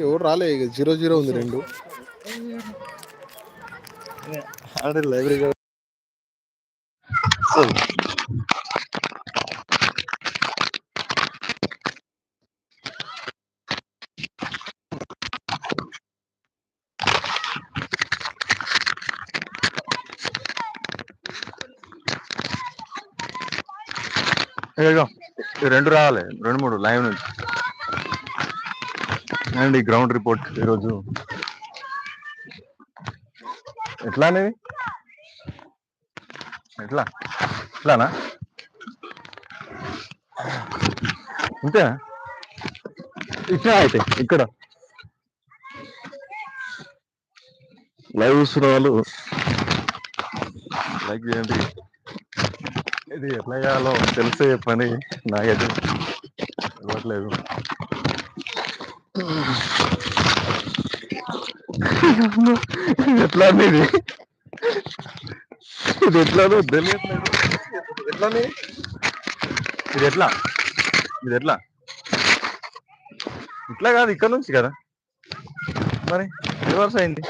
ఎవరు రాలే ఇక జీరో జీరో ఉంది రెండు. ఆడే లైబ్రరీ ఇదిగో రెండు రావాలి రెండు మూడు లైవ్ నుంచి. అండి గ్రౌండ్ రిపోర్ట్ ఈరోజు. ఎట్లా అనేది ఎట్లా? ఎట్లానా? అంతే ఇట్లా అయితే ఇక్కడ. లైవ్ చూస్తున్న వాళ్ళు లైక్ చేయండి. ఇది ఎట్లా చేయాలో తెలిసే పని నాకైతే ఇవ్వట్లేదు ఎట్లా ఇది? ఇది ఎట్లానో తెలియట్లేదు. ఎట్లా ఇది ఎట్లా? ఇది ఎట్లా? ఇట్లా కాదు ఇక్కడ నుంచి కదా. మరి రివర్స్ అయింది.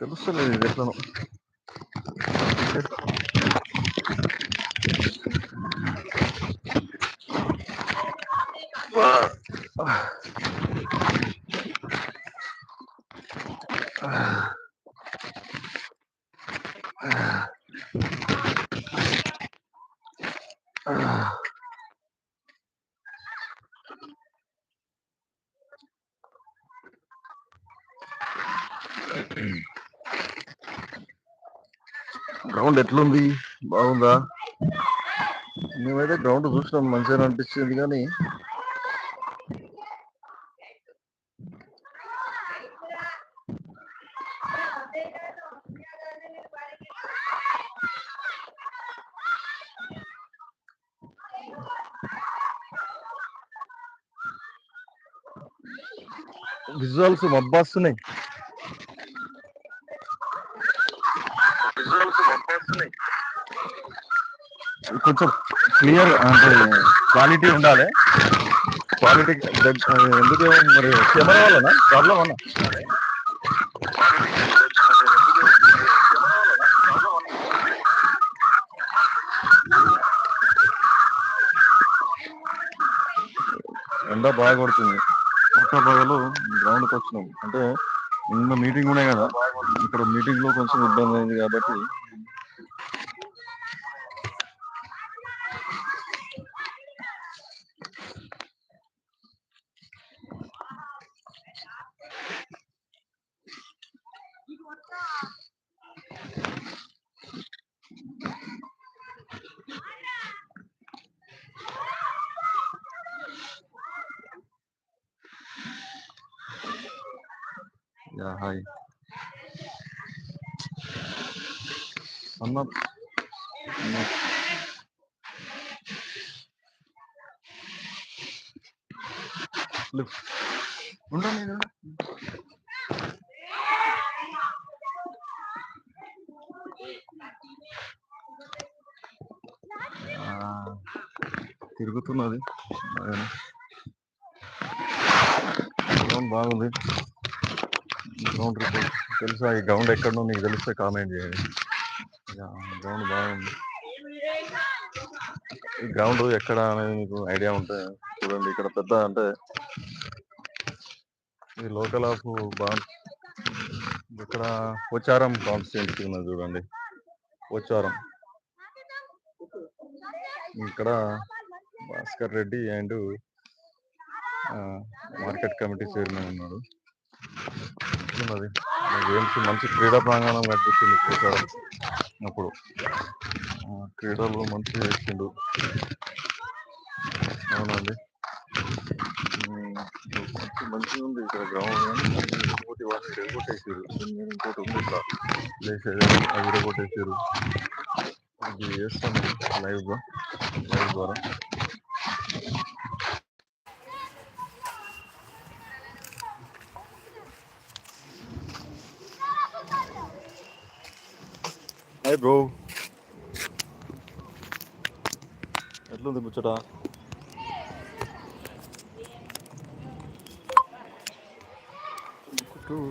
తెలుస్తలేదు ఇది ఎట్లనో. గ్రౌండ్ ఎట్లుంది? బాగుందా? మేమైతే గ్రౌండ్ చూసినాం మంచిగా అనిపించింది కానీ విజువల్స్ మబ్బాస్తున్నాయి కొంచెం క్లియర్ అంటే క్వాలిటీ ఉండాలి క్వాలిటీ ఎందుకు మరి కెమెరా వల్లనా ప్రాబ్లం అన్నా ఎండ బాగా కొడుతుంది పక్క పగలు గ్రౌండ్కి వచ్చినాం. అంటే నిన్న మీటింగ్ ఉన్నాయి కదా ఇక్కడ మీటింగ్లో కొంచెం ఇబ్బంది అయింది కాబట్టి యా హాయ్ అన్న అన్న. ఉండండి తిరుగుతున్నది బాగుంది గ్రౌండ్ రిపోర్ట్ తెలుసా ఈ గ్రౌండ్ ఎక్కడో నీకు తెలిస్తే కామెంట్ చేయండి. గ్రౌండ్ బాగుంది. ఈ గ్రౌండ్ ఎక్కడ అనేది మీకు ఐడియా ఉంటే చూడండి. ఇక్కడ పెద్ద అంటే ఈ లోకల్ ఆఫ్ బా ఇక్కడ పోచారం కాన్స్టిట్యున్సీ ఉన్నది చూడండి. పోచారం. ఇక్కడ Bhaskar Reddy and market committee chairman ఉన్నాడు. ఉన్నది గేమ్స్ మంచి క్రీడా ప్రాంగణం కనిపించింది పోచారం అప్పుడు. ఆ, క్రీడలు మంచిగా వేసిండు అవునండి. మంచి మంచిగా ఉంది ఇక్కడ గ్రౌండ్ ఇంకోటి వాళ్ళు విరగొట్టేసారు ఇంకోటి ఉంది ఇక్కడ ప్లేస్ అది విరగొట్టేసారు ఇది చేస్తాం లైవ్ ద్వారా. లైవ్ ద్వారా హాయ్ బ్రో ఎట్లుంది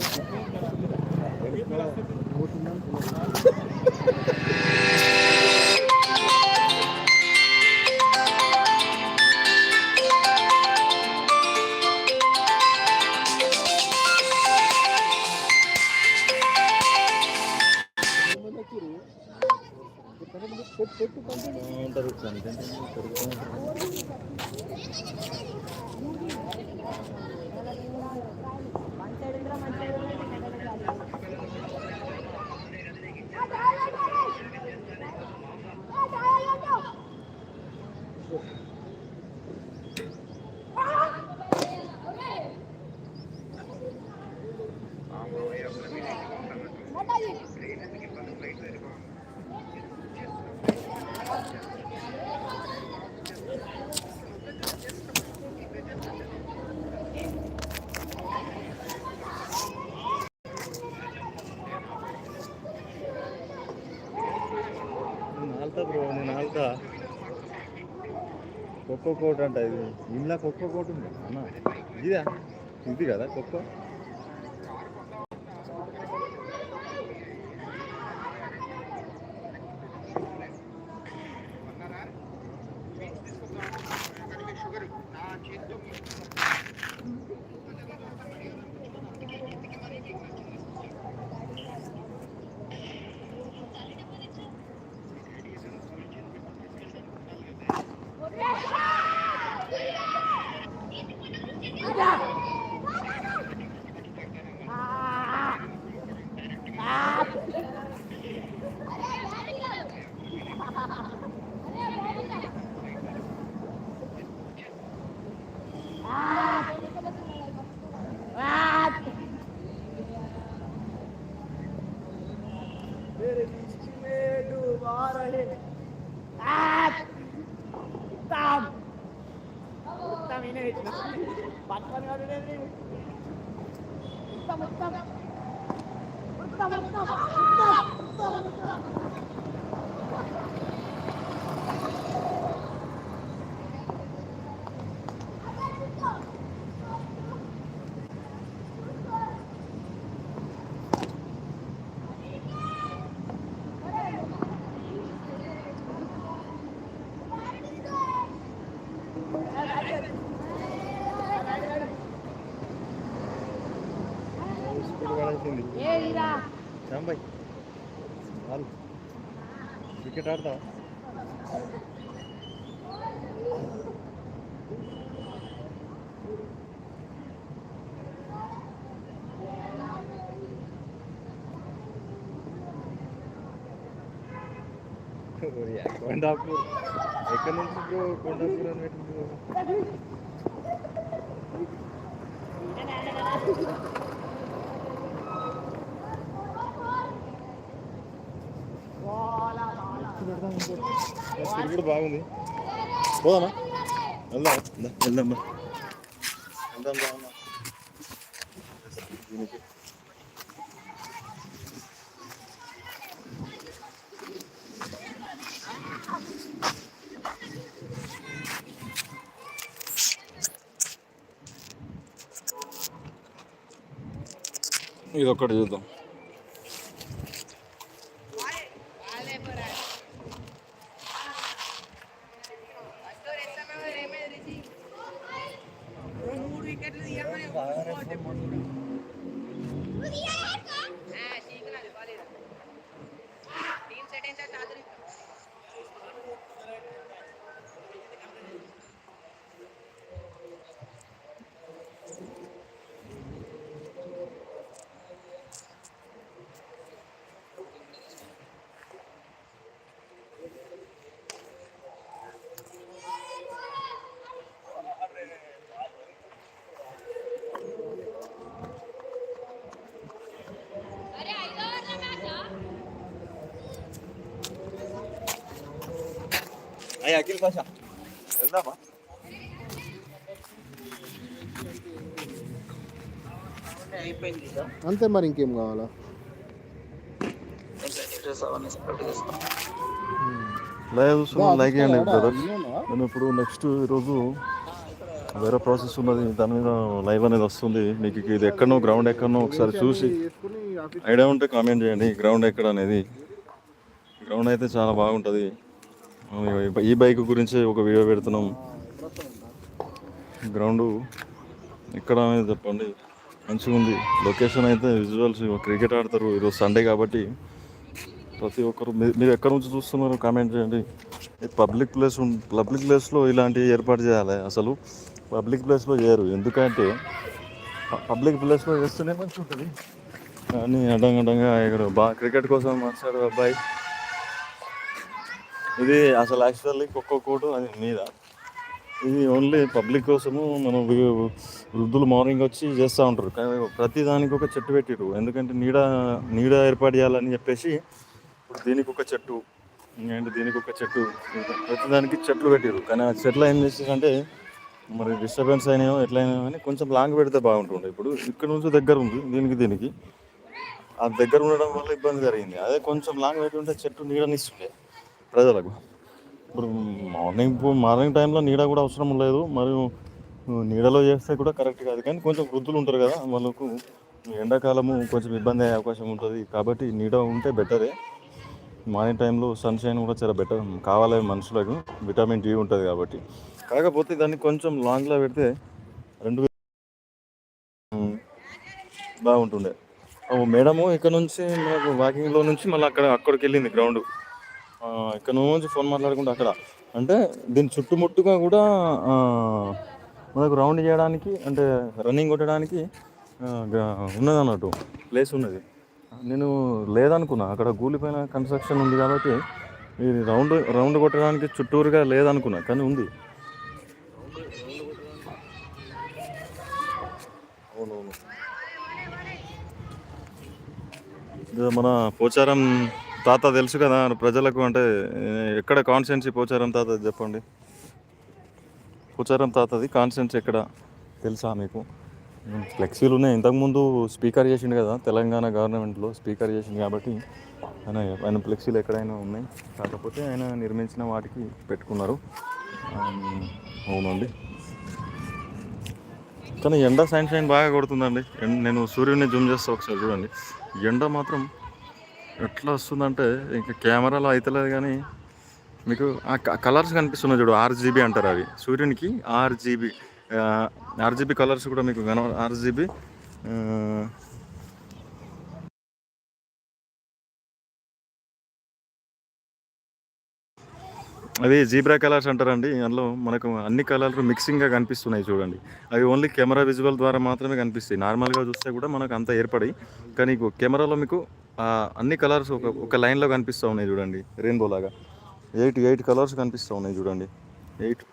Thank you. ఖోఖో కోట్ అంట ఇది ఇంట్లో కోట్ ఉంది. అన్న ఇదా? ఇది కదా ఖోఖో స్కూల్ పడాల్సింది ఏ ఇరా శాంబాయ్ వాళ్ళు క్రికెట్ ఆడతావా కొండాపూర్ ఎక్కడి నుంచి బ్రో కొండాపూర్ అని పెట్టింది కూడా బాగుంది. పోదామా? వెళ్దాం వెళ్దాం వెళ్దాం బాగున్నా ఇది ఒకటి చూద్దాం. అయ్యి అఖిల్ భాష వెళ్దామా అయిపోయింది అంతే మరి ఇంకేం కావాలా లైవ్ లైక్ చేయండి బ్రదర్? నేను ఇప్పుడు నెక్స్ట్ ఈరోజు వేరే ప్రాసెస్ ఉన్నది. దాని మీద లైవ్ అనేది వస్తుంది. మీకు ఇది ఎక్కడనో గ్రౌండ్ ఎక్కడనో ఒకసారి చూసి ఐడియా ఉంటే కామెంట్ చేయండి. గ్రౌండ్ ఎక్కడ అనేది. గ్రౌండ్ అయితే చాలా బాగుంటుంది. ఈ బైక్ గురించి ఒక వీడియో పెడుతున్నాం. గ్రౌండ్ ఎక్కడ అనేది చెప్పండి. మంచిగా ఉంది. లొకేషన్ అయితే విజువల్స్ క్రికెట్ ఆడతారు ఈరోజు సండే కాబట్టి ప్రతి ఒక్కరు మీరు ఎక్కడి నుంచి చూస్తున్నారు కామెంట్ చేయండి. పబ్లిక్ ప్లేస్ పబ్లిక్ ప్లేస్లో ఇలాంటివి ఏర్పాటు చేయాలి అసలు. పబ్లిక్ ప్లేస్లో చేయరు. ఎందుకంటే పబ్లిక్ ప్లేస్లో చేస్తేనే మంచిగా ఉంటుంది కానీ అడ్డంగా ఇక్కడ బాగా క్రికెట్ కోసం మాట్లాడు అబ్బాయి. ఇది అసలు యాక్చువల్లీ ఒక్కో కోటు అది మీద. ఇది ఓన్లీ పబ్లిక్ కోసము మనం వృద్ధులు మార్నింగ్ వచ్చి చేస్తూ ఉంటారు. కానీ ప్రతి దానికి ఒక చెట్టు పెట్టిరు. ఎందుకంటే నీడ నీడ ఏర్పాటు చేయాలని చెప్పేసి ఇప్పుడు దీనికి ఒక చెట్టు ఏంటి దీనికి ఒక చెట్టు ప్రతి దానికి చెట్లు పెట్టిరు. కానీ ఆ చెట్లు ఏం చేసారంటే మరి డిస్టర్బెన్స్ అయినాయో ఎట్లయినా అని కొంచెం లాంగ్ పెడితే బాగుంటుండే. ఇప్పుడు ఇక్కడ నుంచి దగ్గర ఉంది దీనికి దీనికి. ఆ దగ్గర ఉండడం వల్ల ఇబ్బంది జరిగింది. అదే కొంచెం లాంగ్ పెట్టి ఉంటే చెట్టు నీడనిస్తుండే ప్రజలకు. ఇప్పుడు మార్నింగ్ మార్నింగ్ టైంలో నీడ కూడా అవసరం లేదు. మరియు నీడలో చేస్తే కూడా కరెక్ట్ కాదు. కానీ కొంచెం వృద్ధులు ఉంటారు కదా వాళ్ళకు ఎండాకాలము కొంచెం ఇబ్బంది అయ్యే అవకాశం ఉంటుంది. కాబట్టి నీడ ఉంటే బెటరే. మార్నింగ్ టైంలో సన్షైన్ కూడా చాలా బెటర్. కావాలి మనుషులకు. విటమిన్ డి ఉంటుంది కాబట్టి. కాకపోతే దాన్ని కొంచెం లాంగ్లో పెడితే రెండు బాగుంటుండే. మేడము ఇక్కడ నుంచి మనకు వాకింగ్లో నుంచి మళ్ళీ అక్కడ అక్కడికి వెళ్ళింది గ్రౌండ్. ఇక్కడ నుంచి ఫోన్ మాట్లాడుకుంటే అక్కడ. అంటే దీని చుట్టుముట్టుగా కూడా మనకు రౌండ్ చేయడానికి అంటే రన్నింగ్ కొట్టడానికి ఉన్నది అన్నట్టు ప్లేస్ ఉన్నది. నేను లేదనుకున్నా. అక్కడ గూలిపైన కన్స్ట్రక్షన్ ఉంది కాబట్టి ఇది రౌండ్ రౌండ్ కొట్టడానికి చుట్టూరుగా లేదనుకున్నా కానీ ఉంది. అవునవును. మన పోచారం తాత తెలుసు కదా ప్రజలకు అంటే ఎక్కడ కాన్స్టెన్సీ పోచారం తాత చెప్పండి. పోచారం తాతది కాన్స్టెన్సీ ఎక్కడ తెలుసా మీకు? ఫ్లెక్సీలు ఉన్నాయి. ఇంతకుముందు స్పీకర్ చేసిండు కదా తెలంగాణ గవర్నమెంట్లో స్పీకర్ చేసింది కాబట్టి ఆయన ఆయన ఫ్లెక్సీలు ఎక్కడైనా ఉన్నాయి. కాకపోతే ఆయన నిర్మించిన వాటికి పెట్టుకున్నారు. అవునండి. కానీ ఎండ సైన్ షైన్ బాగా కొడుతుందండి. నేను సూర్యుడిని జూమ్ చేస్తా ఒకసారి చూడండి. ఎండ మాత్రం ఎట్లా వస్తుందంటే ఇంకా కెమెరాలో అవుతలేదు కానీ మీకు ఆ కలర్స్ కనిపిస్తున్నాయి చూడు ఆర్జీబీ అంటారు అవి. సూర్యునికి ఆర్జీబీ ఆర్జీబీ కలర్స్ కూడా మీకు కన ఆర్జీబీ అవి జీబ్రా కలర్స్ అంటారండి. అందులో మనకు అన్ని కలర్లు మిక్సింగ్గా కనిపిస్తున్నాయి చూడండి. అవి ఓన్లీ కెమెరా విజువల్ ద్వారా మాత్రమే కనిపిస్తాయి. నార్మల్గా చూస్తే కూడా మనకు అంత ఏర్పడి కానీ కెమెరాలో మీకు అన్ని కలర్స్ ఒక ఒక లైన్లో కనిపిస్తూ ఉన్నాయి చూడండి. రెయిన్బో లాగా. ఎయిట్ ఎయిట్ కలర్స్ కనిపిస్తూ ఉన్నాయి చూడండి. ఎయిట్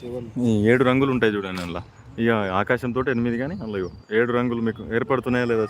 సెవెన్ ఏడు రంగులు ఉంటాయి చూడండి అందులో. ఇక ఆకాశంతో ఎనిమిది కానీ అందులో ఏడు రంగులు మీకు ఏర్పడుతున్నాయా లేదా